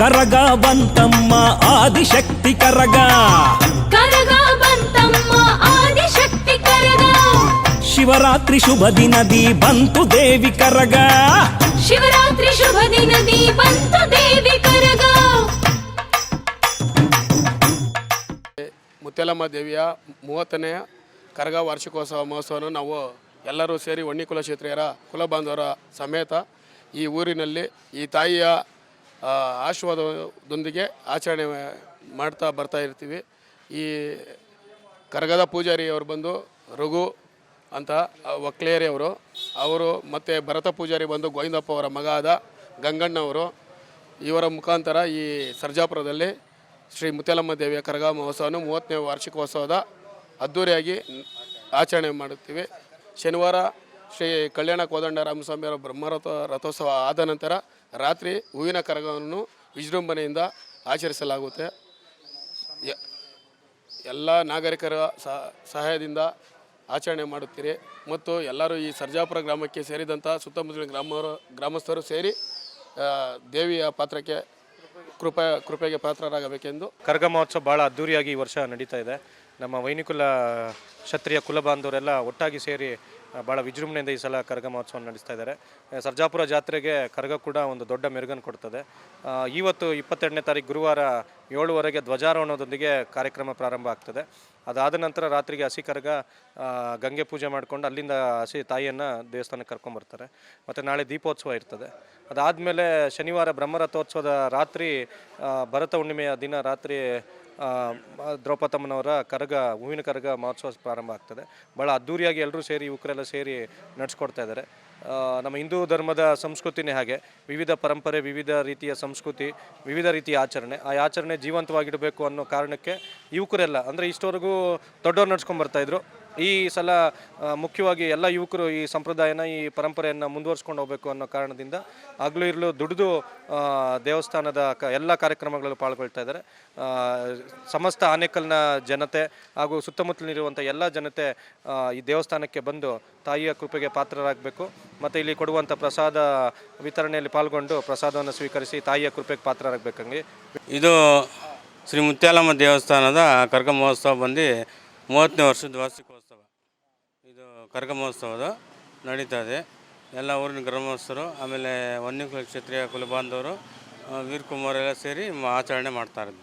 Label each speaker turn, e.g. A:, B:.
A: ಕರಗ ಬಂತಮ್ಮ ಆದಿಶಕ್ತಿ ಕರಗ.
B: ಕರಗ ಬಂತಮ್ಮ ಆದಿಶಕ್ತಿ ಕರಗ.
A: ಶಿವರಾತ್ರಿ ಶುಭ ದಿನದಿ ಬಂತು ದೇವಿ ಕರಗ.
B: ಶಿವರಾತ್ರಿ ಶುಭ ದಿನದಿ ಬಂತು ದೇವಿ ಕರಗ.
C: ಮುತ್ತಲಮ್ಮ ದೇವಿಯ ಮೂವತ್ತನೆಯ ಕರಗ ವಾರ್ಷಿಕೋತ್ಸವ ಮಹೋತ್ಸವವನ್ನು ನಾವು ಎಲ್ಲರೂ ಸೇರಿ ಹೊನ್ನಿ ಕುಲಕ್ಷೇತ್ರೀಯರ ಕುಲಬಾಂಧವರ ಸಮೇತ ಈ ಊರಿನಲ್ಲಿ ಈ ತಾಯಿಯ ಆಶೀರ್ವಾದದೊಂದಿಗೆ ಆಚರಣೆ ಮಾಡ್ತಾ ಬರ್ತಾ ಇರ್ತೀವಿ. ಈ ಕರಗದ ಪೂಜಾರಿ ಅವರು ಬಂದು ರಘು ಅಂತ ಒಕ್ಲೇರಿ ಅವರು. ಅವರು ಮತ್ತು ಭರತ ಪೂಜಾರಿ ಬಂದು ಗೋವಿಂದಪ್ಪ ಅವರ ಮಗ ಆದ ಗಂಗಣ್ಣವರು ಇವರ ಮುಖಾಂತರ ಈ ಸರ್ಜಾಪುರದಲ್ಲಿ ಶ್ರೀ ಮುತ್ಯಾಲಮ್ಮ ದೇವಿಯ ಕರಗ ಮಹೋತ್ಸವವನ್ನು ಮೂವತ್ತನೇ ವಾರ್ಷಿಕೋತ್ಸವದ ಅದ್ಧೂರಿಯಾಗಿ ಆಚರಣೆ ಮಾಡುತ್ತೀವಿ. ಶನಿವಾರ ಶ್ರೀ ಕಲ್ಯಾಣ ಕೋದಂಡ ರಾಮಸ್ವಾಮಿಯವರ ಬ್ರಹ್ಮರಥ ರಥೋತ್ಸವ ಆದ ನಂತರ ರಾತ್ರಿ ಹೂವಿನ ಕರಗವನ್ನು ವಿಜೃಂಭಣೆಯಿಂದ ಆಚರಿಸಲಾಗುತ್ತೆ. ಎಲ್ಲ ನಾಗರಿಕರ ಸಹ- ಸಹಾಯದಿಂದ ಆಚರಣೆ ಮಾಡುತ್ತೀರಿ. ಮತ್ತು ಎಲ್ಲರೂ ಈ ಸರ್ಜಾಪುರ ಗ್ರಾಮಕ್ಕೆ ಸೇರಿದಂಥ ಸುತ್ತಮುತ್ತಲಿನ ಗ್ರಾಮ ಗ್ರಾಮಸ್ಥರು ಸೇರಿ ದೇವಿಯ ಪಾತ್ರಕ್ಕೆ ಕೃಪೆ, ಕೃಪೆಗೆ ಪಾತ್ರರಾಗಬೇಕೆಂದು.
D: ಕರಗ ಮಹೋತ್ಸವ ಭಾಳ ಅದ್ದೂರಿಯಾಗಿ ಈ ವರ್ಷ ನಡೀತಾ ಇದೆ. ನಮ್ಮ ವೈನಿಕುಲ ಕ್ಷತ್ರಿಯ ಕುಲ ಬಾಂಧವರೆಲ್ಲ ಒಟ್ಟಾಗಿ ಸೇರಿ ಭಾಳ ವಿಜೃಂಭಣೆಯಿಂದ ಈ ಸಲ ಕರಗ ಮಹೋತ್ಸವ ನಡೆಸ್ತಾ ಇದ್ದಾರೆ. ಸರ್ಜಾಪುರ ಜಾತ್ರೆಗೆ ಕರಗ ಕೂಡ ಒಂದು ದೊಡ್ಡ ಮೆರುಗನ್ನು ಕೊಡ್ತದೆ. ಇವತ್ತು ಇಪ್ಪತ್ತೆರಡನೇ ತಾರೀಕು ಗುರುವಾರ ಏಳುವರೆಗೆ ಧ್ವಜಾರೋಹಣದೊಂದಿಗೆ ಕಾರ್ಯಕ್ರಮ ಪ್ರಾರಂಭ ಆಗ್ತದೆ. ಅದಾದ ನಂತರ ರಾತ್ರಿಗೆ ಹಸಿ ಕರಗ ಗಂಗೆ ಪೂಜೆ ಮಾಡಿಕೊಂಡು ಅಲ್ಲಿಂದ ಹಸಿ ತಾಯಿಯನ್ನು ದೇವಸ್ಥಾನಕ್ಕೆ ಕರ್ಕೊಂಬರ್ತಾರೆ ಮತ್ತು ನಾಳೆ ದೀಪೋತ್ಸವ ಇರ್ತದೆ. ಅದಾದಮೇಲೆ ಶನಿವಾರ ಬ್ರಹ್ಮರಥೋತ್ಸವದ ರಾತ್ರಿ ಭರತ ಹುಣ್ಣಿಮೆಯ ದಿನ ರಾತ್ರಿ ದ್ರೌಪದಮ್ಮನವರ ಕರಗ, ಹೂವಿನ ಕರಗ ಮಹೋತ್ಸವ ಪ್ರಾರಂಭ ಆಗ್ತದೆ. ಭಾಳ ಅದ್ಧೂರಿಯಾಗಿ ಎಲ್ಲರೂ ಸೇರಿ, ಯುವಕರೆಲ್ಲ ಸೇರಿ ನಡೆಸ್ಕೊಡ್ತಾ ಇದ್ದಾರೆ. ನಮ್ಮ ಹಿಂದೂ ಧರ್ಮದ ಸಂಸ್ಕೃತಿನೇ ಹಾಗೆ. ವಿವಿಧ ಪರಂಪರೆ, ವಿವಿಧ ರೀತಿಯ ಸಂಸ್ಕೃತಿ, ವಿವಿಧ ರೀತಿಯ ಆಚರಣೆ. ಆ ಆಚರಣೆ ಜೀವಂತವಾಗಿಡಬೇಕು ಅನ್ನೋ ಕಾರಣಕ್ಕೆ ಯುವಕರೆಲ್ಲ, ಅಂದರೆ ಇಷ್ಟವರೆಗೂ ದೊಡ್ಡವ್ರು ನಡ್ಸ್ಕೊಂಬರ್ತಾಯಿದ್ರು ಈ ಸಲ ಮುಖ್ಯವಾಗಿ ಎಲ್ಲ ಯುವಕರು ಈ ಸಂಪ್ರದಾಯನ, ಈ ಪರಂಪರೆಯನ್ನು ಮುಂದುವರಿಸ್ಕೊಂಡು ಹೋಗಬೇಕು ಅನ್ನೋ ಕಾರಣದಿಂದ ಹಗಲು ಇರಲು ದುಡಿದು ದೇವಸ್ಥಾನದ ಕ, ಎಲ್ಲ ಕಾರ್ಯಕ್ರಮಗಳಲ್ಲೂ ಪಾಲ್ಗೊಳ್ತಾ ಇದ್ದಾರೆ. ಸಮಸ್ತ ಆನೇಕಲ್ನ ಜನತೆ ಹಾಗೂ ಸುತ್ತಮುತ್ತಲಿರುವಂಥ ಎಲ್ಲ ಜನತೆ ಈ ದೇವಸ್ಥಾನಕ್ಕೆ ಬಂದು ತಾಯಿಯ ಕೃಪೆಗೆ ಪಾತ್ರರಾಗಬೇಕು. ಮತ್ತು ಇಲ್ಲಿ ಕೊಡುವಂಥ ಪ್ರಸಾದ ವಿತರಣೆಯಲ್ಲಿ ಪಾಲ್ಗೊಂಡು ಪ್ರಸಾದವನ್ನು ಸ್ವೀಕರಿಸಿ ತಾಯಿಯ ಕೃಪೆಗೆ ಪಾತ್ರರಾಗಬೇಕಂಗೆ.
E: ಇದು ಶ್ರೀ ಮುತ್ಯಾಲಮ್ಮ ದೇವಸ್ಥಾನದ ಕರ್ಕ ಮಹೋತ್ಸವ ಬಂದು ಮೂವತ್ತನೇ ವರ್ಷದ ವಾರ್ಷಿಕೋತ್ಸವ. ಇದು ಕರಗ ಮಹೋತ್ಸವದ ನಡೀತಾ ಇದೆ. ಎಲ್ಲ ಊರಿನ ಗ್ರಾಮಸ್ಥರು, ಆಮೇಲೆ ವನ್ಯಕುಲ ಕ್ಷೇತ್ರೀಯ ಕುಲಬಾಂಧವರು ವೀರಕುಮಾರ್ ಎಲ್ಲ ಸೇರಿ ಆಚರಣೆ ಮಾಡ್ತಾ ಇರೋದು.